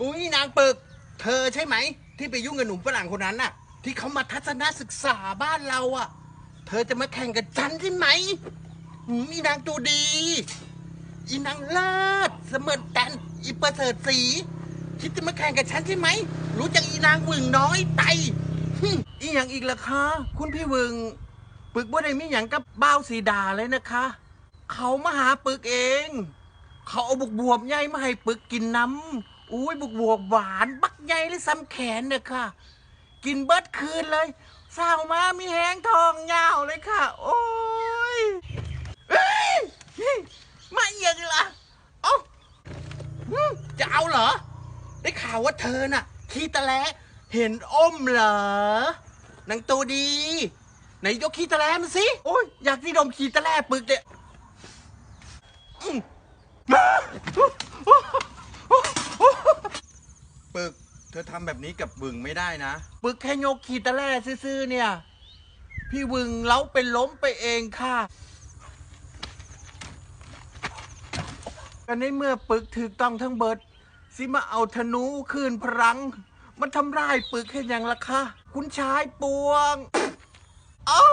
อุ้ยนางเปึกเธอใช่ไหม ที่ไปยุ่งกับหนุ่มฝรั่งคนนั้นน่ะ ที่เขามาทัศนศึกษาบ้านเราอะ เธอจะมาแข่งกับฉันใช่ไหมหืมอีนางตัวดี อีนางเลิศเสมอแตนอีประเสริฐสีคิดจะมาแข่งกับฉันใช่ไหม รู้จักอีนางหวึงน้อยไตหึอีอย่างอีกละคะ คุณพี่หวึงปึกบ่ได้มีอย่างกับบ้าวสีดาเลยนะคะ เขามาหาปึกเอง เขาเอาบุกบวบใหญ่มาให้ปึกกินน้ำ อุ้ยบุกบวบหวาน บักใหญ่เลยซ้ำแขนเนี่ยค่ะ กินเบิดคืนเลยสาวมามีแหงทองยาวเลยค่ะ โอ้ยเอ้ยมาเอียงละเอ้าหืมจะเอาเหรอ ได้ข่าวว่าเธอน่ะขี้ตะแลเห็นอมเหรอนางตัวดี ไหนยกขี้ตะแลมาสิ โอ้ยอยากที่ดมขี้ตะแลปึกเนี่ยอืม ปึก เธอทำแบบนี้กับบึงไม่ได้นะ ปึกแค่โยกขีตะแล่ซื่อๆเนี่ย พี่วึงเล้าเป็นล้มไปเองค่ะกันในเมื่อปึกถูกต้องทั้งเบิดสิมาเอาธนูคืนพลัง มันทำร้ายปึกแค่ยังล่ะคะ คุณชายปวงอ้า